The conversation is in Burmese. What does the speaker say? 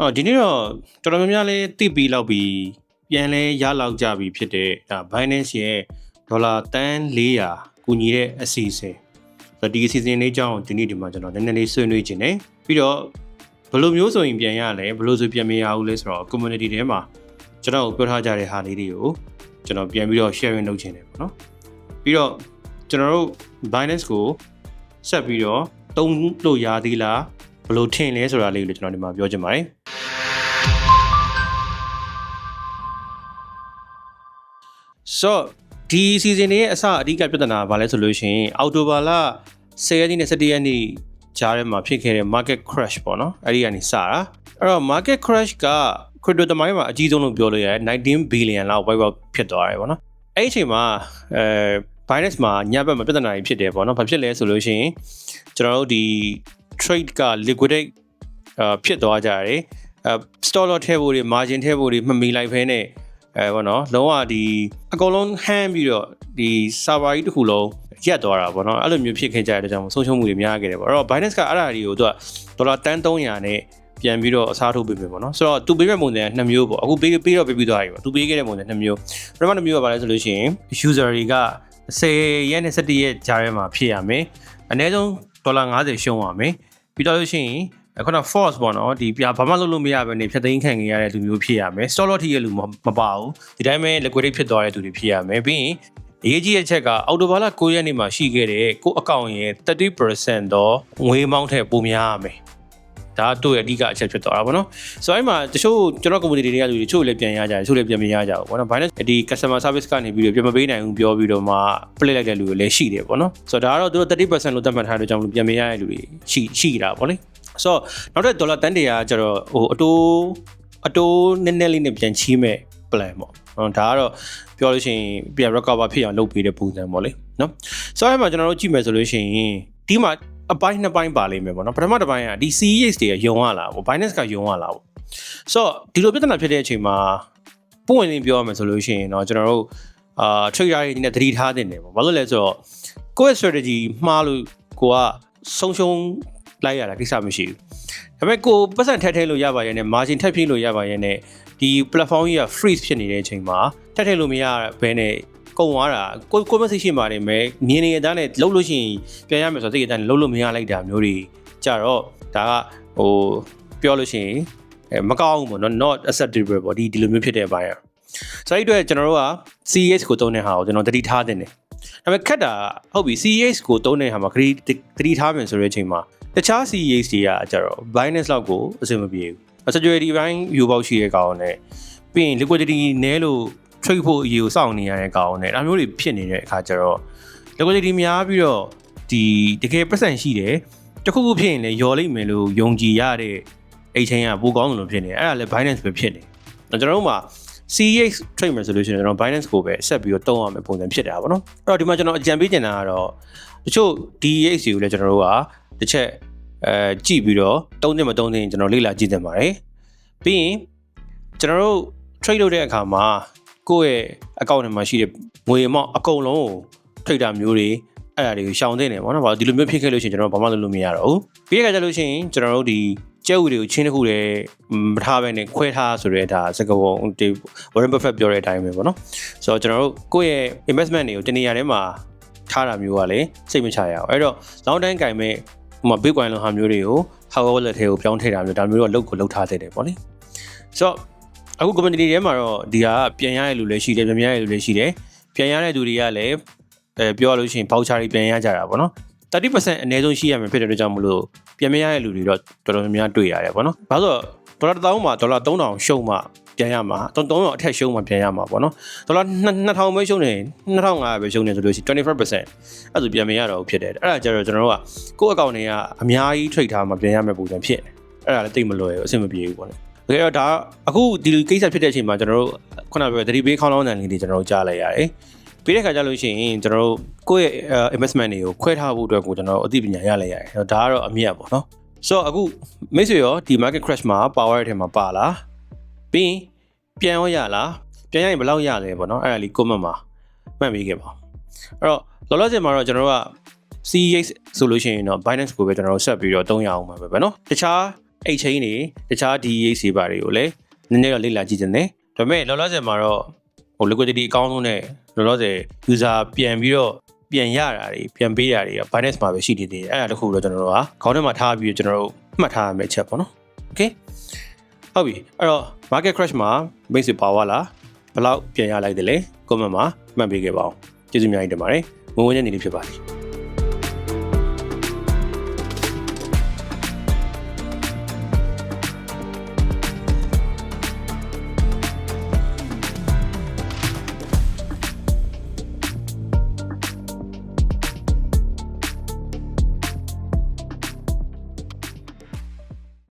အော်ဒီနေ့တော့တော်တော်များများလေးတိပြီးလောက်ပြီးပြန်လဲရလောက်ကြပြီဖြစ်တဲ့ဒါ Binance ရဲ့ဒေါ်လာတန်း400ကူညီတဲ့အစီအစဉ်ဆိုတော့ဒီအစီအစဉ်လေးကြောင်းဒီနေ့ဒီမှာကျွန်တော်နည်းနည်းလေးဆွေးနွေးခြင်းတယ်ပြီးတော့ဘယ်လိုမျိုးဆိုရင်ပြန်ရလဲဘယ်လိုဆိုပြန်မရဘူးလဲဆိုတော့ community ထဲမှာကျွန်တော်ပြောထားကြတဲ့ဟာလေးတွေကိုကျွန်တော်ပြန်ပြီးတော့ sharing လုပ်ခြင်းတယ်ပေါ့နော်ပြီးတော့ကျွန်တော်တို့ Binance ကိုဆက်ပြီးတော့တုံးလို့ရသေးလားဘယ်လိုထင်လဲဆိုတာလေးကိုကျွန်တော်ဒီမှာပြောချင်ပါတယ် ဆိုဒီ season ရဲ့အစအဓိကပြဿနာကဘာလဲဆိုလို့ရှိရင်အောက်တိုဘာလ10ရက်နေ့နဲ့17ရက်နေ့ကြားထဲမှာဖြစ်ခဲ့တဲ့ market crash ပေါ့နော်အဲ့ဒီကနေစတာအဲ့တော့ market crash က crypto တမိုင်းမှာအကြီးဆုံးလို့ပြောလို့ရတယ်19 billion လောက် wipe out ဖြစ်သွားတယ်ပေါ့နော်အဲ့ဒီအချိန်မှာအဲ Binance မှာညဘက်မှာပြဿနာကြီးဖြစ်တယ်ပေါ့နော်ဘာဖြစ်လဲဆိုလို့ရှိရင်ကျွန်တော်တို့ဒီ trade က liquidate အာဖြစ်သွားကြတယ်အဲ store lot ထည့်ဖို့တွေ margin ထည့်ဖို့တွေမမီလိုက်ဖဲနဲ့ အဲပေါ့နော်လုံးဝဒီအကုန်လုံးဟမ်းပြီးတော့ဒီ server ကြီးတစ်ခုလုံးရက်သွားတာပေါ့နော်အဲ့လိုမျိုးဖြစ်ခဲ့ကြတဲ့ကြောင့်ဆုံးရှုံးမှုတွေများခဲ့တယ်ပေါ့အဲ့တော့ Binance ကအဲ့ဒါတွေကိုသူကဒေါ်လာတန်း300နဲ့ပြန်ပြီးတော့အစားထိုးပေးမယ်ပေါ့နော်ဆိုတော့သူပေးမဲ့ပုံစံကနှစ်မျိုးပေါ့အခုပေးပေးတော့ပေးပြီးသွားပြီပေါ့သူပေးခဲ့တဲ့ပုံစံနှစ်မျိုးပထမတစ်မျိုးကဘာလဲဆိုလို့ရှိရင် user တွေက10ရက်နဲ့17ရက်ကြားထဲမှာဖြစ်ရမယ်အနည်းဆုံးဒေါ်လာ90ရှုံးရမယ်ပြီးတော့လို့ရှိရင် ခုန force ပေါ့နော်ဒီပြဘာမှလုပ်လို့မရဘဲနေဖြတ်သိမ်းခံနေရတဲ့လူမျိုးဖြစ်ရမယ် stop loss ထိရဲ့လူမပါဘူးဒီတိုင်းပဲ liquidate ဖြစ်သွားတဲ့သူတွေဖြစ်ရမယ်ပြီးရင်အရေးကြီးတဲ့ချက်ကအော်တိုဘာလ9ရက်နေ့မှာရှိခဲ့တဲ့ကိုအကောင့်ရဲ့30%တော့ငွေမောင်းထက်ပိုများရမယ်ဒါတို့ရဲ့အဓိကအချက်ဖြစ်သွားတာပေါ့နော်ဆိုတော့အဲ့မှာတချို့ကျွန်တော် community တွေကလူတွေတချို့လည်းပြန်ရကြတယ်တချို့လည်းပြန်မရကြဘူးပေါ့နော် Binance ဒီ customer service ကနေပြီးတော့ပြန်မပေးနိုင်ဘူးပြောပြီးတော့မှ play လိုက်တဲ့လူတွေလည်းရှိတယ်ပေါ့နော်ဆိုတော့ဒါကတော့သူတို့30%လို့သတ်မှတ်ထားတဲ့ကြောင့်လို့ပြန်မရတဲ့လူတွေရှိရှိတာပေါ့လေ ဆိုတော့နောက်ထပ်ဒေါ်လာတန်တရာကျတော့ဟိုအတိုးအတိုးနည်းနည်းလေးနဲ့ပြန်ချီးမဲ့ plan ပေါ့နော်ဒါကတော့ပြောလို့ရှိရင်ပြန် recover ဖြစ်အောင်လုပ်ပေးတဲ့ပုံစံပေါ့လေနော်ဆိုတော့အဲ့မှာကျွန်တော်တို့ကြည့်မယ်ဆိုလို့ရှိရင်ဒီမှာအပိုင်းနှစ်ပိုင်းပါလိမ့်မယ်ပေါ့နော်ပထမတစ်ပိုင်းကဒီ CEX တွေကယုံရလားပေါ့ Binance ကယုံရလားပေါ့ဆိုတော့ဒီလိုပြဿနာဖြစ်တဲ့အချိန်မှာပုံဝင်ပြောရမယ်ဆိုလို့ရှိရင်တော့ကျွန်တော်တို့အာ trader တွေနဲ့သတိထားတင်တယ်ပေါ့ဘာလို့လဲဆိုတော့ကိုယ့်ရဲ့ strategy မှားလို့ကိုကဆုံးရှုံး လိုက်ရတာကိစ္စမရှိဘူးဒါပေမဲ့ကိုပတ်စံထက်ထဲလို့ရပါရဲ့နဲ့ margin ထက်ဖြည့်လို့ရပါရဲ့နဲ့ဒီ platform ကြီးက freeze ဖြစ်နေတဲ့အချိန်မှာထက်ထဲလို့မရဘဲနဲ့ကုန်သွားတာကိုကိုမသိရှိပါတယ်မယ်မြင်နေတဲ့အတိုင်းနဲ့လှုပ်လို့ရှိရင်ပြန်ရမယ်ဆိုတော့သိတဲ့အတိုင်းလှုပ်လို့မရလိုက်တာမျိုးတွေကြတော့ဒါကဟိုပြောလို့ရှိရင်အဲမကောင်းဘူးပေါ့နော် not acceptable ပေါ့ဒီဒီလိုမျိုးဖြစ်တဲ့အပိုင်းอ่ะဆိုတော့အဲ့အတွက်ကျွန်တော်တို့က CES ကိုသုံးတဲ့ဟာကိုကျွန်တော်တတိထားတင်တယ်ဒါပေမဲ့ခက်တာဟုတ်ပြီ CES ကိုသုံးတဲ့ဟာမှာခရီးတတိထားမယ်ဆိုတဲ့အချိန်မှာ တခြား CES တွေကကြတော့ Binance လောက်ကိုအဆင်မပြေဘူး security ဘိုင်း view box ရှိတဲ့ကောင်နဲ့ပြီးရင် liquidity နည်းလို့ trade ဖို့အရေးကိုစောင့်နေရတဲ့ကောင်နဲ့ဒါမျိုးတွေဖြစ်နေတဲ့အခါကျတော့ liquidity များပြီးတော့ဒီတကယ်ပတ်စံရှိတယ်တခုခုဖြစ်ရင်လည်းယော်လိမ့်မယ်လို့ယုံကြည်ရတဲ့အိတ်ချင်းကပိုကောင်းတယ်လို့ဖြစ်နေအဲ့ဒါလည်း Binance ပဲဖြစ်နေကျွန်တော်တို့မှာ CEX trade မှာဆိုလို့ရှိရင်ကျွန်တော် Binance ကိုပဲဆက်ပြီးတော့တုံးရမယ်ပုံစံဖြစ်တာပေါ့နော်အဲ့တော့ဒီမှာကျွန်တော်အကြံပေးချင်တာကတော့တချို့ DEX တွေကိုလည်းကျွန်တော်တို့ကတစ်ချက်အဲကြည့်ပြီးတော့တုံးတယ်မတုံးတယ်ကျွန်တော်လေ့လာကြည့်တင်ပါတယ်ပြီးရင်ကျွန်တော်တို့ trade လုပ်တဲ့အခါမှာကိုယ့်ရဲ့အကောင့်ထဲမှာရှိတဲ့ငွေအမောက်အကုန်လုံးကို trader မျိုးတွေအဲ့ဒါတွေကိုရှောင်သင့်တယ်ပေါ့နော်။ဘာလို့ဒီလိုမျိုးဖြစ်ခဲ့လို့ရှိရင်ကျွန်တော်ဘာမှလုပ်လို့မရတော့ဘူး။ပြီးရကြလို့ရှိရင်ကျွန်တော်တို့ဒီ ကျဲဥတွေကိုချင်းတစ်ခုတည်းမထားဘဲနဲ့ခွဲထားဆိုတဲ့ဒါစကားပုံဒီ Warren Buffett ပြောတဲ့အတိုင်းပဲပေါ့နော်။ဆိုတော့ကျွန်တော်တို့ကိုယ့်ရဲ့ investment တွေကိုတနေရာထဲမှာထားတာမျိုးကလည်းစိတ်မချရအောင်။အဲ့တော့ long time ကင်မဲ့ဟိုမှာ Bitcoin လိုဟာမျိုးတွေကို Hardware wallet ထဲကိုပြောင်းထည့်တာမျိုးဒါမျိုးတော့လုပ်ကိုလုပ်ထားသေးတယ်ပေါ့လေ။ဆိုတော့အခု community ထဲမှာတော့ဒီဟာပြန်ရတဲ့လူလည်းရှိတယ်ပြန်ရတဲ့လူလည်းရှိတယ်ပြန်ရတဲ့သူတွေကလည်းအဲပြောရလို့ရှိရင် voucher တွေပြန်ရကြတာပေါ့နော် 30%အနည်းဆုံးရှိရမယ်ဖြစ်တဲ့အတွက်ကြောင့်မလို့ပြန်မရတဲ့လူတွေတော့တော်တော်များများတွေ့ရတယ်ပေါ့နော်။ဘာလို့ဒေါ်လာ1000မှာဒေါ်လာ3000ရှုံးမှပြန်ရမှာ3000အထက်ရှုံးမှပြန်ရမှာပေါ့နော်။ဒေါ်လာ2000ပဲရှုံးနေ2500ပဲရှုံးနေဆိုလို့ရှိရင်25%အဲ့ဒါဆိုပြန်မရတော့ဘူးဖြစ်တယ်။အဲ့ဒါကြတော့ကျွန်တော်တို့ကကိုယ့်အကောင့်တွေကအများကြီး trade ထားမှပြန်ရမယ့်ပုံစံဖြစ်တယ်။အဲ့ဒါလည်းတိတ်မလွယ်ဘူးအဆင်မပြေဘူးပေါ့လေ။တကယ်တော့ဒါအခုဒီလိုကိစ္စဖြစ်တဲ့အချိန်မှာကျွန်တော်တို့ခုနကပြောသတိပေးခေါင်းလောင်းတန်လေးတွေကျွန်တော်တို့ကြားလိုက်ရတယ်။ ပြီးတဲ့ခါကျလို့ရှိရင်ကျွန်တော်တို့ကိုယ့်ရဲ့ investment တွေကိုခွဲထားဖို့အတွက်ကိုကျွန်တော်တို့အသိပညာရလိုက်ရတယ်။ဒါကတော့အမြတ်ပေါ့နော်။ဆိုတော့အခုမိတ်ဆွေရောဒီ market crash မှာ power ထဲမှာပါလား။ပြီးပြန်ရောရလား။ပြန်ရရင်ဘယ်လောက်ရလဲပေါ့နော်။အဲ့ဒါလေး comment မှာမှတ်ပေးခဲ့ပါ။အဲ့တော့လောလောဆယ်မှာတော့ကျွန်တော်တို့က CEX ဆိုလို့ရှိရင်တော့ Binance ကိုပဲကျွန်တော်တို့ဆက်ပြီးတော့သုံးရအောင်ပါပဲเนาะ။တခြား အဲ့ချိန်နေတခြား DEX ပါတွေကိုလည်းနည်းနည်းတော့လေ့လာကြည့်နေတယ်ဒါပေမဲ့လောလောဆယ်မှာတော့ ဟို liquidity အကောင်းဆုံးနဲ့လောလောဆယ် user ပြန်ပြီးတော့ပြန်ရတာတွေပြန်ပေးတာတွေက Binance မှာပဲရှိနေသေးတယ်အဲ့ဒါတခုတော့ကျွန်တော်တို့ကခေါင်းထဲမှာထားပြီးတော့ကျွန်တော်တို့မှတ်ထားရမယ့်ချက်ပေါ့နော် okay ဟုတ်ပြီအဲ့တော့ market crash မှာ base ပါဝါလားဘယ်လောက်ပြန်ရလိုက်တယ်လဲ comment မှာမှတ်ပေးခဲ့ပါအောင်ကျေးဇူးအများကြီးတင်ပါတယ်ငွေဝင်တဲ့နေ့လေးဖြစ်ပါလိမ့်